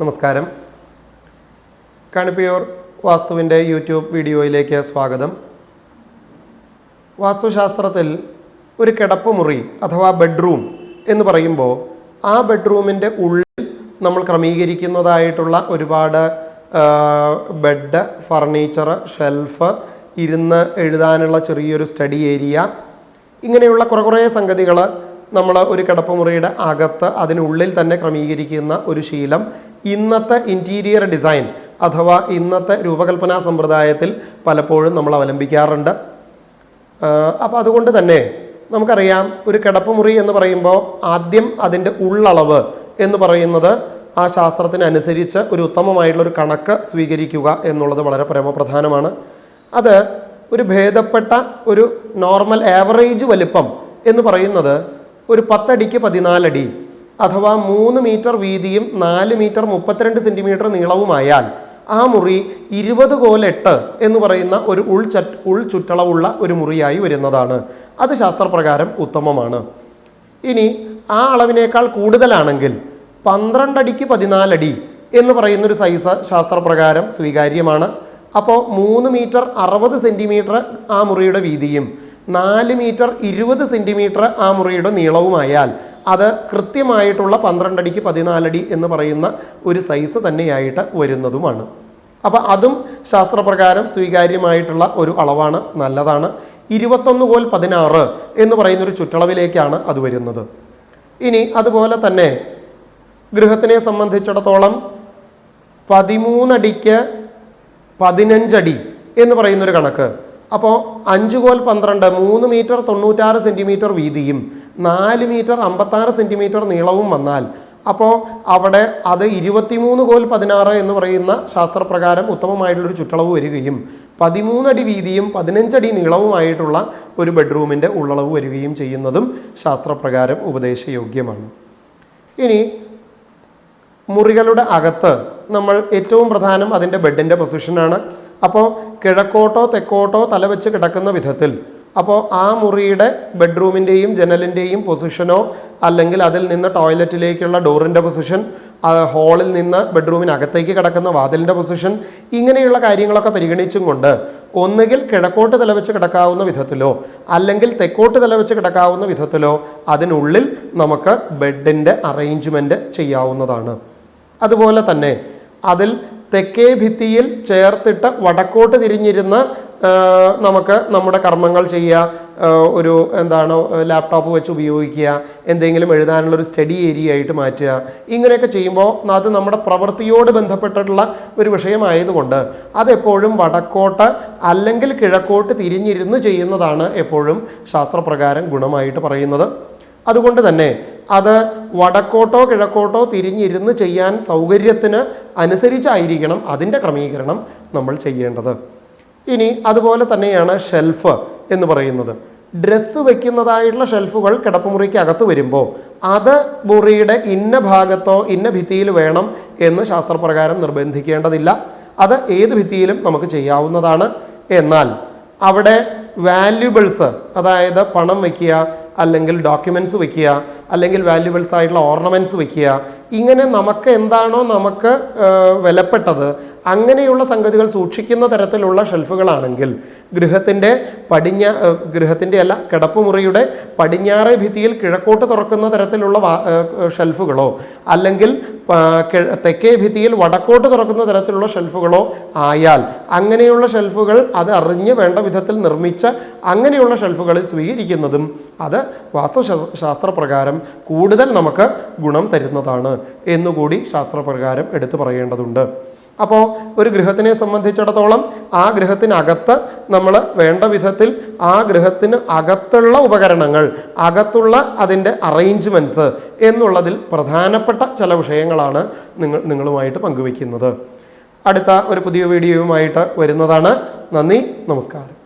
നമസ്കാരം. കണിപ്പയൂർ വാസ്തുവിന്റെ യൂട്യൂബ് വീഡിയോയിലേക്ക് സ്വാഗതം. വാസ്തുശാസ്ത്രത്തിൽ ഒരു കിടപ്പുമുറി അഥവാ ബെഡ്റൂം എന്ന് പറയുമ്പോൾ ആ ബെഡ്റൂമിന്റെ ഉള്ളിൽ നമ്മൾ ക്രമീകരിക്കുന്നതായിട്ടുള്ള ഒരുപാട് ബെഡ് ഫർണിച്ചർ ഷെൽഫ് ഇരുന്ന് എഴുതാനുള്ള ചെറിയൊരു സ്റ്റഡി ഏരിയ ഇങ്ങനെയുള്ള കുറേ കുറേ സംഗതികൾ നമ്മൾ ഒരു കിടപ്പുമുറിയുടെ അകത്ത് അതിനുള്ളിൽ തന്നെ ക്രമീകരിക്കുന്ന ഒരു ശീലം. ഇന്നത്തെ ഇന്റീരിയർ ഡിസൈൻ അഥവാ ഇന്നത്തെ രൂപകൽപ്പനാ സമ്പ്രദായത്തിൽ പലപ്പോഴും നമ്മൾ അവലംബിക്കാറുണ്ട്. അപ്പോൾ അതുകൊണ്ട് തന്നെ നമുക്കറിയാം ഒരു കിടപ്പുമുറി എന്ന് പറയുമ്പോൾ ആദ്യം അതിന്റെ ഉള്ളളവ് എന്ന് പറയുന്നത് ആ ശാസ്ത്രത്തിനനുസരിച്ച് ഒരു ഉത്തമമായിട്ടുള്ളൊരു കണക്ക് സ്വീകരിക്കുക എന്നുള്ളത് വളരെ പരമപ്രധാനമാണ്. അത് ഒരു ഭേദപ്പെട്ട ഒരു നോർമൽ ആവറേജ് വലിപ്പം എന്ന് പറയുന്നത് ഒരു പത്തടിക്ക് പതിനാലടി അഥവാ മൂന്ന് മീറ്റർ വീതിയും നാല് മീറ്റർ മുപ്പത്തിരണ്ട് സെന്റിമീറ്റർ നീളവുമായാൽ ആ മുറി ഇരുപത് കോലെട്ട് എന്ന് പറയുന്ന ഒരു ഉൾചറ്റ് ഉൾചുറ്റളവുള്ള ഒരു മുറിയായി വരുന്നതാണ്. അത് ശാസ്ത്രപ്രകാരം ഉത്തമമാണ്. ഇനി ആ അളവിനേക്കാൾ കൂടുതലാണെങ്കിൽ പന്ത്രണ്ടടിക്ക് പതിനാലടി എന്ന് പറയുന്നൊരു സൈസ് ശാസ്ത്രപ്രകാരം സ്വീകാര്യമാണ്. അപ്പോൾ മൂന്ന് മീറ്റർ അറുപത് സെന്റിമീറ്റർ ആ മുറിയുടെ വീതിയും നാല് മീറ്റർ ഇരുപത് സെന്റിമീറ്റർ ആ മുറിയുടെ നീളവുമായാൽ അത് കൃത്യമായിട്ടുള്ള പന്ത്രണ്ടടിക്ക് പതിനാലടി എന്ന് പറയുന്ന ഒരു സൈസ് തന്നെയായിട്ട് വരുന്നതുമാണ്. അപ്പോൾ അതും ശാസ്ത്രപ്രകാരം സ്വീകാര്യമായിട്ടുള്ള ഒരു അളവാണ് നല്ലതാണ്. ഇരുപത്തൊന്ന് കോൽ പതിനാറ് എന്ന് പറയുന്നൊരു ചുറ്റളവിലേക്കാണ് അത് വരുന്നത്. ഇനി അതുപോലെ തന്നെ ഗൃഹത്തിനെ സംബന്ധിച്ചിടത്തോളം പതിമൂന്നടിക്ക് പതിനഞ്ചടി എന്ന് പറയുന്നൊരു കണക്ക്. അപ്പോൾ അഞ്ച് കോൽ പന്ത്രണ്ട് മൂന്ന് മീറ്റർ തൊണ്ണൂറ്റാറ് സെന്റിമീറ്റർ വീതിയും നാല് മീറ്റർ അമ്പത്താറ് സെന്റിമീറ്റർ നീളവും വന്നാൽ അപ്പോൾ അവിടെ അത് ഇരുപത്തിമൂന്ന് കോൽ പതിനാറ് എന്ന് പറയുന്ന ശാസ്ത്രപ്രകാരം ഉത്തമമായിട്ടുള്ളൊരു ചുറ്റളവ് വരികയും പതിമൂന്നടി വീതിയും പതിനഞ്ചടി നീളവുമായിട്ടുള്ള ഒരു ബെഡ്റൂമിന്റെ ഉള്ളളവ് വരികയും ചെയ്യുന്നതും ശാസ്ത്രപ്രകാരം ഉപദേശയോഗ്യമാണ്. ഇനി മുറികളുടെ അകത്ത് നമ്മൾ ഏറ്റവും പ്രധാനം അതിന്റെ ബെഡിന്റെ പൊസിഷനാണ്. അപ്പോൾ കിഴക്കോട്ടോ തെക്കോട്ടോ തലവെച്ച് കിടക്കുന്ന വിധത്തിൽ. അപ്പോൾ ആ മുറിയുടെ ബെഡ്റൂമിന്റെയും ജനലിന്റെയും പൊസിഷനോ അല്ലെങ്കിൽ അതിൽ നിന്ന് ടോയ്ലറ്റിലേക്കുള്ള ഡോറിന്റെ പൊസിഷൻ ഹാളിൽ നിന്ന് ബെഡ്റൂമിനകത്തേക്ക് കിടക്കുന്ന വാതിലിന്റെ പൊസിഷൻ ഇങ്ങനെയുള്ള കാര്യങ്ങളൊക്കെ പരിഗണിച്ചും കൊണ്ട് ഒന്നുകിൽ കിഴക്കോട്ട് തലവെച്ച് കിടക്കാവുന്ന വിധത്തിലോ അല്ലെങ്കിൽ തെക്കോട്ട് തലവെച്ച് കിടക്കാവുന്ന വിധത്തിലോ അതിനുള്ളിൽ നമുക്ക് ബെഡിന്റെ അറേഞ്ച്മെന്റ് ചെയ്യാവുന്നതാണ്. അതുപോലെ തന്നെ അതിൽ തെക്കേ ഭിത്തിയിൽ ചേർത്തിട്ട് വടക്കോട്ട് തിരിഞ്ഞിരുന്ന് നമുക്ക് നമ്മുടെ കർമ്മങ്ങൾ ചെയ്യുക ഒരു എന്താണ് ലാപ്ടോപ്പ് വെച്ച് ഉപയോഗിക്കുക എന്തെങ്കിലും എഴുതാനുള്ള ഒരു സ്റ്റഡി ഏരിയ ആയിട്ട് മാറ്റുക ഇങ്ങനെയൊക്കെ ചെയ്യുമ്പോൾ അത് നമ്മുടെ പ്രവൃത്തിയോട് ബന്ധപ്പെട്ടിട്ടുള്ള ഒരു വിഷയമായതുകൊണ്ട് അതെപ്പോഴും വടക്കോട്ട് അല്ലെങ്കിൽ കിഴക്കോട്ട് തിരിഞ്ഞിരുന്ന് ചെയ്യുന്നതാണ് എപ്പോഴും ശാസ്ത്രപ്രകാരം ഗുണമായിട്ട് പറയുന്നത്. അതുകൊണ്ട് തന്നെ അത് വടക്കോട്ടോ കിഴക്കോട്ടോ തിരിഞ്ഞിരുന്ന് ചെയ്യാൻ സൗകര്യത്തിന് അനുസരിച്ചായിരിക്കണം അതിന്റെ ക്രമീകരണം നമ്മൾ ചെയ്യേണ്ടത്. ഇനി അതുപോലെ തന്നെയാണ് ഷെൽഫ് എന്ന് പറയുന്നത്. ഡ്രസ്സ് വയ്ക്കുന്നതായിട്ടുള്ള ഷെൽഫുകൾ കിടപ്പുമുറിക്ക് അകത്ത് വരുമ്പോൾ അത് മുറിയുടെ ഇന്ന ഭാഗത്തോ ഇന്ന ഭിത്തിയിൽ വേണം എന്ന് ശാസ്ത്രപ്രകാരം നിർബന്ധിക്കേണ്ടതില്ല. അത് ഏത് ഭിത്തിയിലും നമുക്ക് ചെയ്യാവുന്നതാണ്. എന്നാൽ അവിടെ വാല്യുബിൾസ് അതായത് പണം വയ്ക്കുക അല്ലെങ്കിൽ ഡോക്യുമെന്റ്സ് വയ്ക്കുക അല്ലെങ്കിൽ വാല്യുബിൾസ് ആയിട്ടുള്ള ഓർണമെന്റ്സ് വയ്ക്കുക. ഇങ്ങനെ നമുക്ക് എന്താണോ നമുക്ക് വിലപ്പെട്ടത് അങ്ങനെയുള്ള സംഗതികൾ സൂക്ഷിക്കുന്ന തരത്തിലുള്ള ഷെൽഫുകളാണെങ്കിൽ ഗൃഹത്തിന്റെ പടിഞ്ഞ ഗൃഹത്തിന്റെ അല്ല കിടപ്പുമുറിയുടെ പടിഞ്ഞാറേ ഭിത്തിയിൽ കിഴക്കോട്ട് തുറക്കുന്ന തരത്തിലുള്ള ഷെൽഫുകളോ അല്ലെങ്കിൽ തെക്കേ ഭിത്തിയിൽ വടക്കോട്ട് തുറക്കുന്ന തരത്തിലുള്ള ഷെൽഫുകളോ ആയാൽ അങ്ങനെയുള്ള ഷെൽഫുകൾ അത് അറിഞ്ഞ് വേണ്ട വിധത്തിൽ നിർമ്മിച്ച അങ്ങനെയുള്ള ഷെൽഫുകളിൽ സ്വീകരിക്കുന്നതും അത് വാസ്തുശാസ്ത്രപ്രകാരം കൂടുതൽ നമുക്ക് ഗുണം തരുന്നതാണ് എന്നുകൂടി ശാസ്ത്രപ്രകാരം എടുത്തു പറയേണ്ടതുണ്ട്. അപ്പോൾ ഒരു ഗൃഹത്തിനെ സംബന്ധിച്ചിടത്തോളം ആ ഗൃഹത്തിനകത്ത് നമ്മൾ വേണ്ട വിധത്തിൽ ആ ഗൃഹത്തിന് അകത്തുള്ള ഉപകരണങ്ങൾ അകത്തുള്ള അതിന്റെ അറേഞ്ച്മെന്റ്സ് എന്നുള്ളതിൽ പ്രധാനപ്പെട്ട ചില വിഷയങ്ങളാണ് നിങ്ങൾ നിങ്ങളുമായിട്ട് പങ്കുവയ്ക്കുന്നത്. അടുത്ത ഒരു പുതിയ വീഡിയോയുമായിട്ട് വരുന്നതാണ്. നന്ദി നമസ്കാരം.